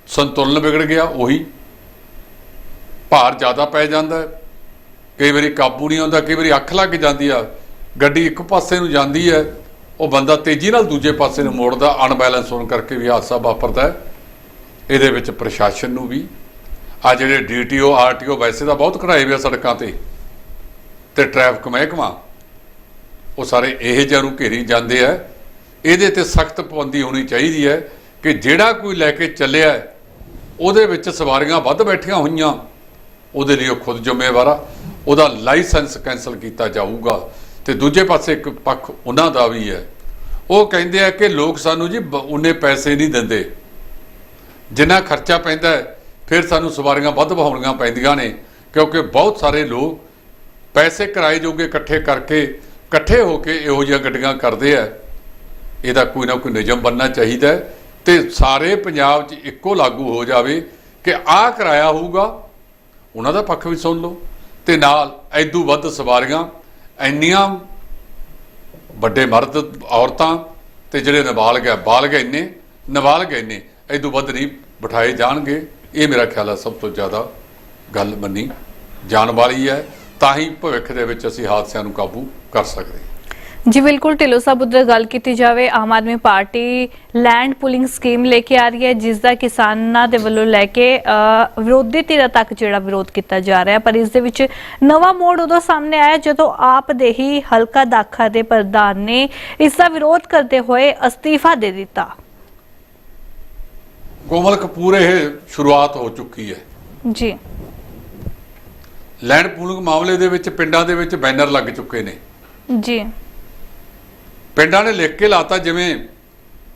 Speaker 2: ਸੰਤੁਲਨ ਵਿਗੜ ਗਿਆ, ਉਹੀ ਭਾਰ ਜ਼ਿਆਦਾ ਪੈ ਜਾਂਦਾ ਹੈ। ਕਈ ਵਾਰੀ ਕਾਬੂ ਨਹੀਂ ਆਉਂਦਾ, ਕਈ ਵਾਰੀ ਅੱਖ ਲੱਗ ਜਾਂਦੀ ਆ। ਗੱਡੀ ਇੱਕ ਪਾਸੇ ਨੂੰ ਜਾਂਦੀ ਹੈ, ਉਹ ਬੰਦਾ ਤੇਜ਼ੀ ਨਾਲ ਦੂਜੇ ਪਾਸੇ ਨੂੰ ਮੋੜਦਾ ਅਨਬੈਲੈਂਸ ਹੋਣ ਕਰਕੇ ਵੀ ਹਾਦਸਾ ਵਾਪਰਦਾ ਇਹਦੇ ਵਿੱਚ ਪ੍ਰਸ਼ਾਸਨ ਨੂੰ ਵੀ, ਆ ਜਿਹੜੇ ਡੀਟੀਓ ਆਰਟੀਓ ਵੈਸੇ ਤਾਂ ਬਹੁਤ ਖੜਾਏ ਹੋਏ ਸੜਕਾਂ ਤੇ ਤੇ ਟ੍ਰੈਫਿਕ ਮਹਿਕਮਾ, ਉਹ ਸਾਰੇ ਇਹ ਜਿਹੇ ਨੂੰ ਘੇਰੀ ਜਾਂਦੇ ਆ। ਇਹਦੇ ਤੇ ਸਖਤ ਪਾਬੰਦੀ ਹੋਣੀ ਚਾਹੀਦੀ ਹੈ ਕਿ ਜਿਹੜਾ ਕੋਈ ਲੈ ਕੇ ਚੱਲਿਆ ਉਹਦੇ ਵਿੱਚ ਸਵਾਰੀਆਂ ਵੱਧ ਬੈਠੀਆਂ ਹੋਈਆਂ। ਉਹਦੇ ਲਈ ਉਹ ਖੁਦ ਜ਼ਿੰਮੇਵਾਰ ਆ। ਉਹਦਾ ਲਾਇਸੈਂਸ ਕੈਨਸਲ ਕੀਤਾ ਜਾਊਗਾ। ਤੇ ਦੂਜੇ ਪਾਸੇ ਇੱਕ ਪੱਖ ਉਹਨਾਂ ਦਾ ਵੀ ਹੈ। ਉਹ ਕਹਿੰਦੇ ਆ ਕਿ ਲੋਕ ਸਾਨੂੰ ਜੀ ਬ- ਉਨੇ ਪੈਸੇ ਨਹੀਂ ਦਿੰਦੇ। ਜਿੰਨਾ ਖਰਚਾ ਪੈਂਦਾ ਫਿਰ ਸਾਨੂੰ ਸਵਾਰੀਆਂ ਵੱਧ ਵਹਾਉਣੀਆਂ ਪੈਂਦੀਆਂ ਨੇ। ਕਿਉਂਕਿ ਬਹੁਤ ਸਾਰੇ ਲੋਕ ਪੈਸੇ ਕਿਰਾਏ ਜੋਗੇ ਇਕੱਠੇ ਕਰਕੇ, ਇਕੱਠੇ ਹੋ ਕੇ ਇਹੋ ਜਿਹੀਆਂ ਗੱਡੀਆਂ ਕਰਦੇ ਆ। ਇਹਦਾ ਕੋਈ ਨਾ ਕੋਈ ਨਿਯਮ ਬਣਨਾ ਚਾਹੀਦਾ ਹੈ। ਤੇ ਸਾਰੇ ਪੰਜਾਬ 'ਚ ਇੱਕੋ ਲਾਗੂ ਹੋ ਜਾਵੇ ਕਿ ਆਹ ਕਿਰਾਇਆ ਹੋਊਗਾ ਉਹਨਾਂ ਦਾ ਪੱਖ ਵੀ ਸੁਣ ਲਓ। ਤੇ ਨਾਲ ਐਦੂ ਵੱਧ ਸਵਾਰੀਆਂ, ਇੰਨੀਆਂ ਵੱਡੇ ਮਰਦ ਔਰਤਾਂ ਤੇ ਜਿਹੜੇ ਨਾਬਾਲਗ ਹੈ ਬਾਲਗ ਇੰਨੇ, ਨਾਬਾਲਗ ਇੰਨੇ, ਐਦੂ ਵੱਧ ਨਹੀਂ ਬਿਠਾਏ ਜਾਣਗੇ। ਇਹ ਮੇਰਾ ਖਿਆਲ ਹੈ ਸਭ ਤੋਂ ਜ਼ਿਆਦਾ ਗੱਲ ਮੰਨੀ ਜਾਣ ਵਾਲੀ ਹੈ। ਤਾਂ ਹੀ ਭਵਿੱਖ ਦੇ ਵਿੱਚ ਅਸੀਂ ਹਾਦਸਿਆਂ ਨੂੰ ਕਾਬੂ ਕਰ ਸਕਦੇ ਹਾਂ।
Speaker 1: ਜੀ ਬਿਲਕੁਲ ਢਿੱਲੋਂ ਸਾਹਿਬ ਉਧਰ ਗੱਲ ਕੀਤੀ ਜਾਵੇ Aam Aadmi party land pooling scheme ਲੈ ਕੇ ਆ ਰਹੀ ਹੈ ਜਿਸ ਦਾ ਕਿਸਾਨਾਂ ਦੇ ਵੱਲੋਂ ਲੈ ਕੇ ਵਿਰੋਧੀ ਧਿਰਾਂ ਤੱਕ ਜਿਹੜਾ ਵਿਰੋਧ ਕੀਤਾ ਜਾ ਰਿਹਾ ਪਰ ਇਸ ਦੇ ਵਿੱਚ ਨਵਾਂ ਮੋੜ ਉਦੋਂ ਸਾਹਮਣੇ ਆਇਆ ਜਦੋਂ ਆਪ ਦੇ ਹੀ ਹਲਕਾ ਦਾਖਾ ਦੇ ਪ੍ਰਧਾਨ ਨੇ ਇਸ ਦਾ ਵਿਰੋਧ ਕਰਦੇ ਹੋਏ ਅਸਤੀਫਾ ਦੇ ਦਿੱਤਾ।
Speaker 2: ਕੋਮਲ ਕਪੂਰ ਇਹ ਸ਼ੁਰੂਆਤ ਹੋ ਚੁੱਕੀ ਹੈ।
Speaker 1: ਜੀ।
Speaker 2: ਲੈਂਡ ਪੂਲਿੰਗ ਮਾਮਲੇ ਦੇ ਵਿੱਚ ਪਿੰਡਾਂ ਦੇ ਵਿੱਚ ਬੈਨਰ ਲੱਗ ਚੁੱਕੇ ਨੇ।
Speaker 1: ਜੀ।
Speaker 2: ਪਿੰਡਾਂ ਨੇ ਲਿਖ ਕੇ ਲਾਤਾ ਜਿਵੇਂ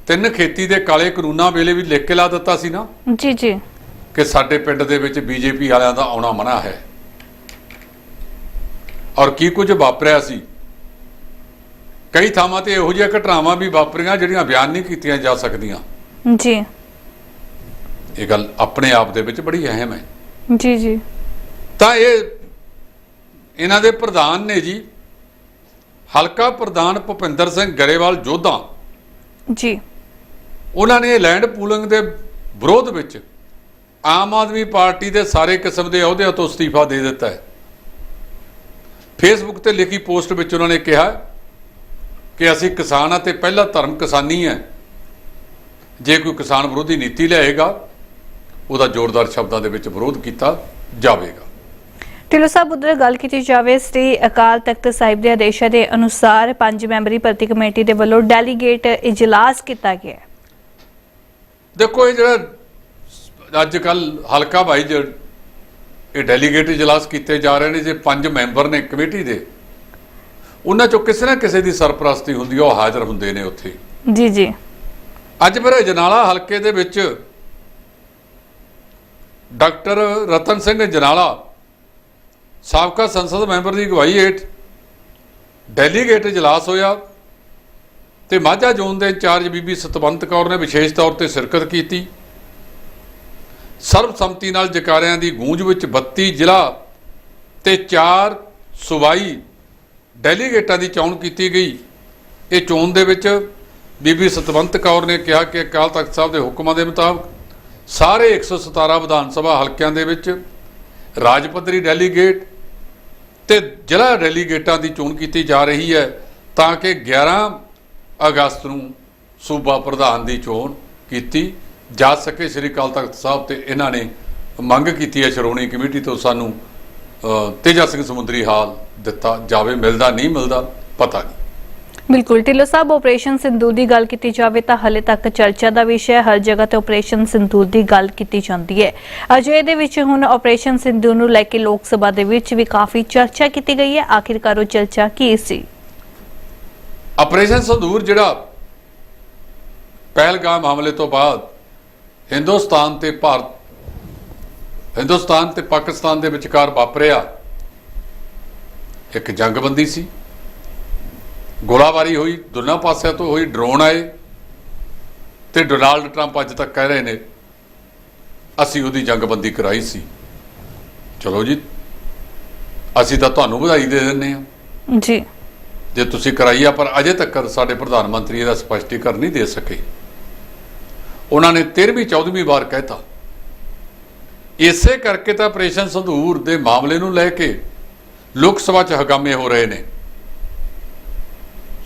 Speaker 2: ਤਿੰਨ ਖੇਤੀ ਦੇ ਕਾਲੇ ਕਾਨੂੰਨਾਂ ਵੇਲੇ ਵੀ ਲਿਖ ਕੇ ਲਾ ਦਿੱਤਾ ਸੀ ਨਾ।
Speaker 1: ਜੀ ਜੀ।
Speaker 2: ਕਿ ਸਾਡੇ ਪਿੰਡ ਦੇ ਵਿੱਚ ਬੀਜੇਪੀ ਵਾਲਿਆਂ ਦਾ ਆਉਣਾ ਮਨਾ ਹੈ। ਔਰ ਕੀ ਕੁਝ ਵਾਪਰਿਆ ਸੀ? ਕਈ ਥਾਵਾਂ ਤੇ ਇਹੋ ਜਿਹੀਆਂ ਘਟਨਾਵਾਂ ਵੀ ਵਾਪਰੀਆਂ ਜਿਹੜੀਆਂ ਬਿਆਨ ਨਹੀਂ ਕੀਤੀਆਂ ਜਾ ਸਕਦੀਆਂ।
Speaker 1: ਜੀ।
Speaker 2: ਇਹ ਗੱਲ ਆਪਣੇ ਆਪ ਦੇ ਵਿੱਚ ਬੜੀ ਅਹਿਮ ਹੈ।
Speaker 1: ਜੀ ਜੀ।
Speaker 2: ਤਾਂ ਇਹ ਇਹਨਾਂ ਦੇ ਪ੍ਰਧਾਨ ਨੇ ਜੀ ਹਲਕਾ ਪ੍ਰਧਾਨ ਭੁਪਿੰਦਰ ਸਿੰਘ ਗਰੇਵਾਲ ਜੋਧਾ।
Speaker 1: ਜੀ।
Speaker 2: ਉਹਨਾਂ ਨੇ ਲੈਂਡ ਪੂਲਿੰਗ ਦੇ ਵਿਰੋਧ ਵਿੱਚ ਆਮ ਆਦਮੀ ਪਾਰਟੀ ਦੇ ਸਾਰੇ ਕਿਸਮ ਦੇ ਅਹੁਦਿਆਂ ਤੋਂ ਅਸਤੀਫਾ ਦੇ ਦਿੱਤਾ ਹੈ। ਫੇਸਬੁੱਕ ਤੇ ਲਿਖੀ ਪੋਸਟ ਵਿੱਚ ਉਹਨਾਂ ਨੇ ਕਿਹਾ ਕਿ ਅਸੀਂ ਕਿਸਾਨ ਆ ਤੇ ਪਹਿਲਾ ਧਰਮ ਕਿਸਾਨੀ ਹੈ। ਜੇ ਕੋਈ ਕਿਸਾਨ ਵਿਰੋਧੀ ਨੀਤੀ ਲਿਆਏਗਾ ਉਹਦਾ ਜ਼ੋਰਦਾਰ ਸ਼ਬਦਾਂ ਦੇ ਵਿੱਚ ਵਿਰੋਧ ਕੀਤਾ ਜਾਵੇਗਾ।
Speaker 1: ਢਿੱਲੋਂ ਸਾਹਿਬ ਉਧਰ ਗੱਲ ਕੀਤੀ ਜਾਵੇ ਸ੍ਰੀ ਅਕਾਲ ਤਖਤ ਸਾਹਿਬ ਦੇ ਆਦੇਸ਼ਾਂ ਦੇ ਅਨੁਸਾਰ ਪੰਜ ਮੈਂਬਰੀ ਭਰਤੀ ਕਮੇਟੀ ਦੇ ਵੱਲੋਂ ਡੈਲੀਗੇਟ ਇਜਲਾਸ ਕੀਤਾ ਗਿਆ ਹੈ।
Speaker 2: ਦੇਖੋ ਇਹ ਜਿਹੜਾ ਅੱਜ ਕੱਲ ਹਲਕਾ ਭਾਈ ਜੋ ਇਹ ਡੈਲੀਗੇਟ ਇਜਲਾਸ ਕੀਤੇ ਜਾ ਰਹੇ ਨੇ ਜੇ ਪੰਜ ਮੈਂਬਰ ਨੇ ਕਮੇਟੀ ਦੇ ਉਹਨਾਂ ਚੋਂ ਕਿਸੇ ਨਾ ਕਿਸੇ ਦੀ ਸਰਪ੍ਰਸਤੀ ਹੁੰਦੀ ਆ, ਉਹ ਹਾਜ਼ਰ ਹੁੰਦੇ ਨੇ ਉੱਥੇ
Speaker 1: ਜੀ ਜੀ
Speaker 2: ਅੱਜ ਫਿਰ ਜਨਾਲਾ ਹਲਕੇ ਦੇ ਵਿੱਚ ਡਾਕਟਰ ਰਤਨ ਸਿੰਘ ਜਨਾਲਾ ਸਾਬਕਾ ਸੰਸਦ ਮੈਂਬਰ ਦੀ ਅਗਵਾਈ ਹੇਠ ਡੈਲੀਗੇਟ ਇਜਲਾਸ ਹੋਇਆ ਤੇ ਮਾਝਾ ਜ਼ੋਨ ਦੇ ਇੰਚਾਰਜ ਬੀਬੀ ਸਤਵੰਤ ਕੌਰ ਨੇ ਵਿਸ਼ੇਸ਼ ਤੌਰ ਤੇ ਸ਼ਿਰਕਤ ਕੀਤੀ। ਸਰਬਸੰਮਤੀ ਨਾਲ ਜਕਾਰਿਆਂ ਦੀ ਗੂੰਜ ਵਿੱਚ 32 ਜ਼ਿਲ੍ਹਾ ਤੇ 4 ਸੂਬਾਈ ਡੈਲੀਗੇਟਾਂ ਦੀ ਚੋਣ ਕੀਤੀ ਗਈ। ਇਹ ਚੋਣ ਦੇ ਵਿੱਚ ਬੀਬੀ ਸਤਵੰਤ ਕੌਰ ਨੇ ਕਿਹਾ ਕਿ ਅਕਾਲ ਤਖਤ ਸਾਹਿਬ ਦੇ ਹੁਕਮਾਂ ਦੇ ਮੁਤਾਬਕ ਸਾਰੇ 117 ਵਿਧਾਨ ਸਭਾ ਹਲਕਿਆਂ ਦੇ ਵਿੱਚ ਰਾਜ ਪੱਧਰੀ ਡੈਲੀਗੇਟ ਤੇ ਜ਼ਿਲ੍ਹਾ ਡੈਲੀਗੇਟਾਂ ਦੀ ਚੋਣ ਕੀਤੀ ਜਾ ਰਹੀ ਹੈ ਤਾਂ ਕਿ 11 ਅਗਸਤ ਨੂੰ ਸੂਬਾ ਪ੍ਰਧਾਨ ਦੀ ਚੋਣ ਕੀਤੀ ਜਾ ਸਕੇ। ਸ੍ਰੀ ਅਕਾਲ ਤਖਤ ਸਾਹਿਬ ਤੇ ਇਹਨਾਂ ਨੇ ਮੰਗ ਕੀਤੀ ਹੈ, ਸ਼੍ਰੋਮਣੀ ਕਮੇਟੀ ਤੋਂ ਸਾਨੂੰ ਤੇਜਾ ਸਿੰਘ ਸਮੁੰਦਰੀ ਹਾਲ ਦਿੱਤਾ ਜਾਵੇ। ਮਿਲਦਾ ਨਹੀਂ ਮਿਲਦਾ, ਪਤਾ ਨਹੀਂ।
Speaker 1: ਬਿਲਕੁਲ ਢਿੱਲੋਂ ਸਾਹਿਬ ਆਪਰੇਸ਼ਨ ਸਿੰਧੂ ਦੀ ਗੱਲ ਕੀਤੀ ਜਾਵੇ ਤਾਂ ਹਲੇ ਤੱਕ ਚਰਚਾ ਦਾ ਵਿਸ਼ਾ ਹੈ, ਹਰ ਜਗ੍ਹਾ ਤੇ ਆਪਰੇਸ਼ਨ ਸਿੰਧੂ ਦੀ ਗੱਲ ਕੀਤੀ ਜਾਂਦੀ ਹੈ। ਅਜੇ ਦੇ ਵਿੱਚ ਹੁਣ ਆਪਰੇਸ਼ਨ ਸਿੰਧੂ ਨੂੰ ਲੈ ਕੇ ਲੋਕ ਸਭਾ ਦੇ ਵਿੱਚ ਵੀ ਕਾਫੀ ਚਰਚਾ ਕੀਤੀ ਗਈ ਹੈ। ਆਖਿਰਕਾਰ ਉਹ ਚਰਚਾ ਕੀ ਸੀ?
Speaker 2: ਆਪਰੇਸ਼ਨ ਸੰਦੂਰ ਜਿਹੜਾ ਪਹਿਲਗਾਮ ਹਮਲੇ ਤੋਂ ਬਾਅਦ ਹਿੰਦੁਸਤਾਨ ਤੇ ਭਾਰਤ, ਹਿੰਦੁਸਤਾਨ ਤੇ ਪਾਕਿਸਤਾਨ ਦੇ ਵਿਚਕਾਰ ਵਾਪਰਿਆ, ਇੱਕ ਜੰਗਬੰਦੀ ਸੀ। ਗੋਲਾਬਾਰੀ ਹੋਈ ਦੋਨਾਂ ਪਾਸਿਆਂ ਤੋਂ ਹੋਈ ਡਰੋਨ ਆਏ ਤੇ ਡੋਨਾਲਡ ਟਰੰਪ ਅੱਜ ਤੱਕ ਕਹਿ ਰਹੇ ਨੇ ਅਸੀਂ ਉਹਦੀ ਜੰਗਬੰਦੀ ਕਰਾਈ ਸੀ। ਚਲੋ ਜੀ ਅਸੀਂ ਤਾਂ ਤੁਹਾਨੂੰ ਵਧਾਈ ਦੇ ਦਿੰਨੇ ਆ
Speaker 1: ਜੀ।
Speaker 2: ਜੇ ਤੁਸੀਂ ਕਰਾਈ ਆ ਪਰ ਅਜੇ ਤੱਕ ਸਾਡੇ ਪ੍ਰਧਾਨ ਮੰਤਰੀ ਇਹਦਾ ਸਪਸ਼ਟੀਕਰਨ ਨਹੀਂ ਦੇ ਸਕੇ। ਉਹਨਾਂ ਨੇ 13ਵੀਂ 14ਵੀਂ ਵਾਰ ਕਹਿਤਾ। ਇਸੇ ਕਰਕੇ ਤਾਂ ਆਪਰੇਸ਼ਨ ਸੰਧੂਰ ਦੇ ਮਾਮਲੇ ਨੂੰ ਲੈ ਕੇ ਲੋਕ ਸਭਾ 'ਚ ਹਗਾਮੇ ਹੋ ਰਹੇ ਨੇ।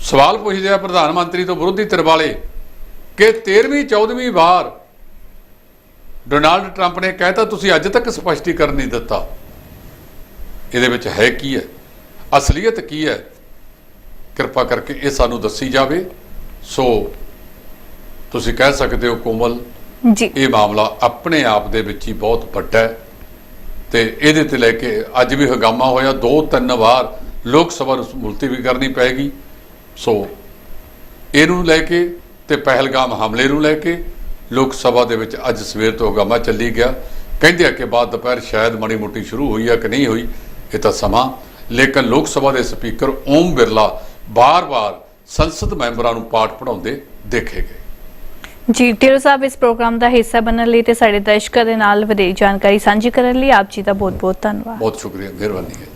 Speaker 2: ਸਵਾਲ ਪੁੱਛਦੇ ਆ ਪ੍ਰਧਾਨ ਮੰਤਰੀ ਤੋਂ ਵਿਰੋਧੀ ਧਿਰ ਵਾਲੇ ਕਿ 13ਵੀਂ 14ਵੀਂ ਵਾਰ ਡੋਨਾਲਡ ਟਰੰਪ ਨੇ ਕਹਿਤਾ ਤੁਸੀਂ ਅੱਜ ਤੱਕ ਸਪਸ਼ਟੀਕਰਨ ਨਹੀਂ ਦਿੱਤਾ। ਇਹਦੇ ਵਿੱਚ ਹੈ ਕੀ ਹੈ? ਅਸਲੀਅਤ ਕੀ ਹੈ? ਕਿਰਪਾ ਕਰਕੇ ਇਹ ਸਾਨੂੰ ਦੱਸੀ ਜਾਵੇ। ਸੋ ਤੁਸੀਂ ਕਹਿ ਸਕਦੇ ਹੋ ਕੋਮਲ
Speaker 1: ਜੀ।
Speaker 2: ਇਹ ਮਾਮਲਾ ਆਪਣੇ ਆਪ ਦੇ ਵਿੱਚ ਹੀ ਬਹੁਤ ਵੱਡਾ ਹੈ ਤੇ ਇਹਦੇ ਤੇ ਲੈ ਕੇ ਅੱਜ ਵੀ ਹਗਾਮਾ ਹੋਇਆ। ਦੋ ਤਿੰਨ ਵਾਰ ਲੋਕ ਸਭਾ ਨੂੰ ਮੁਲਤਵੀ ਕਰਨੀ ਪੈਗੀ ਸੋ ਇਹਨੂੰ ਲੈ ਕੇ ਤੇ ਪਹਿਲਗਾਮ ਹਮਲੇ ਨੂੰ ਲੈ ਕੇ ਲੋਕ ਸਭਾ ਦੇ ਵਿੱਚ ਅੱਜ ਸਵੇਰ ਤੋਂ ਹਗਾਮਾ ਚੱਲੀ ਗਿਆ। ਕਹਿੰਦੇ ਆ ਕਿ ਬਾਅਦ ਦੁਪਹਿਰ ਸ਼ਾਇਦ ਮਾੜੀ ਮੋਟੀ ਸ਼ੁਰੂ ਹੋਈ ਆ ਕਿ ਨਹੀਂ ਹੋਈ ਇਹ ਤਾਂ ਸਮਾਂ। ਲੇਕਿਨ ਲੋਕ ਸਭਾ ਦੇ ਸਪੀਕਰ ਓਮ ਬਿਰਲਾ ਬਾਰ-ਬਾਰ ਸੰਸਦ ਮੈਂਬਰਾਂ ਨੂੰ ਪਾਠ ਪੜਾਉਂਦੇ ਦੇਖੇ ਗਏ।
Speaker 1: ਜੀ ਢਿੱਲੋਂ ਸਾਹਿਬ ਇਸ ਪ੍ਰੋਗਰਾਮ ਦਾ ਹਿੱਸਾ ਬਣਨ ਲਈ ਤੇ ਸਾਡੇ ਦਰਸ਼ਕਾਂ ਦੇ ਨਾਲ ਵਧੇਰੀ ਜਾਣਕਾਰੀ ਸਾਂਝੀ ਕਰਨ ਲਈ ਆਪ ਜੀ ਦਾ ਬਹੁਤ-ਬਹੁਤ ਧੰਨਵਾਦ।
Speaker 2: ਬਹੁਤ ਸ਼ੁਕਰੀਆ ਮਿਹਰਬਾਨੀ ਹੈ।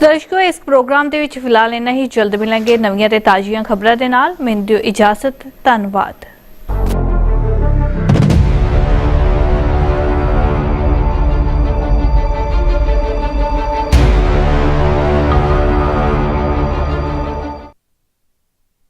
Speaker 1: ਦਰਸ਼ਕੋ ਇਸ ਪ੍ਰੋਗਰਾਮ ਦੇ ਵਿੱਚ ਫਿਲਹਾਲ ਇੰਨਾ ਹੀ। ਜਲਦ ਮਿਲਾਂਗੇ ਨਵੀਆਂ ਤੇ ਤਾਜ਼ੀਆਂ ਖਬਰਾਂ ਦੇ ਨਾਲ। ਮੈਨੂੰ ਦਿਓ ਇਜਾਜ਼ਤ। ਧੰਨਵਾਦ।